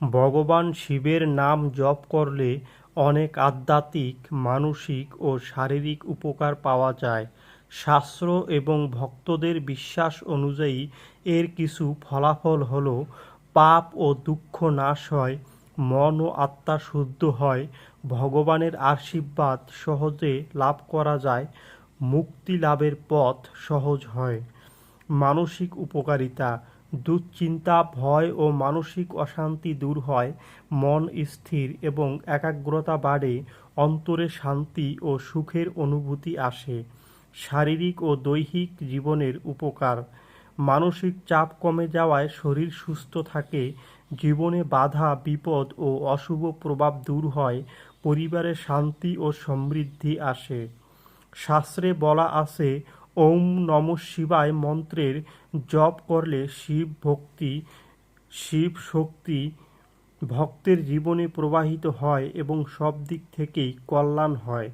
ভগবান শিবের নাম জপ করলে অনেক আধ্যাত্মিক, মানসিক ও শারীরিক উপকার পাওয়া যায়। শাস্ত্র এবং ভক্তদের বিশ্বাস অনুযায়ী এর কিছু ফলাফল হল, পাপ ও দুঃখ নাশ হয়, মন ও আত্মা শুদ্ধ হয়, ভগবানের আশীর্বাদ সহজে লাভ করা যায়, মুক্তি লাভের পথ সহজ হয়। মানসিক উপকারিতা দুশ্চিন্তা, ভয় ও মানসিক অশান্তি দূর হয়। মন স্থির এবং একাগ্রতা বাড়ে, অন্তরে শান্তি ও সুখের অনুভূতি আসে। শারীরিক ও দৈহিক জীবনের উপকার। মানসিক চাপ কমে যাওয়ায় শরীর সুস্থ থাকে, জীবনে বাধা, বিপদ ও অশুভ প্রভাব দূর হয়, পরিবারে শান্তি ও সমৃদ্ধি আসে। শাস্ত্রে বলা আছে ওম নম শিবায় মন্ত্রের জপ করলে শিব ভক্তি, শিব শক্তি ভক্তের জীবনে প্রবাহিত হয় এবং সব দিক থেকেই কল্যাণ হয়।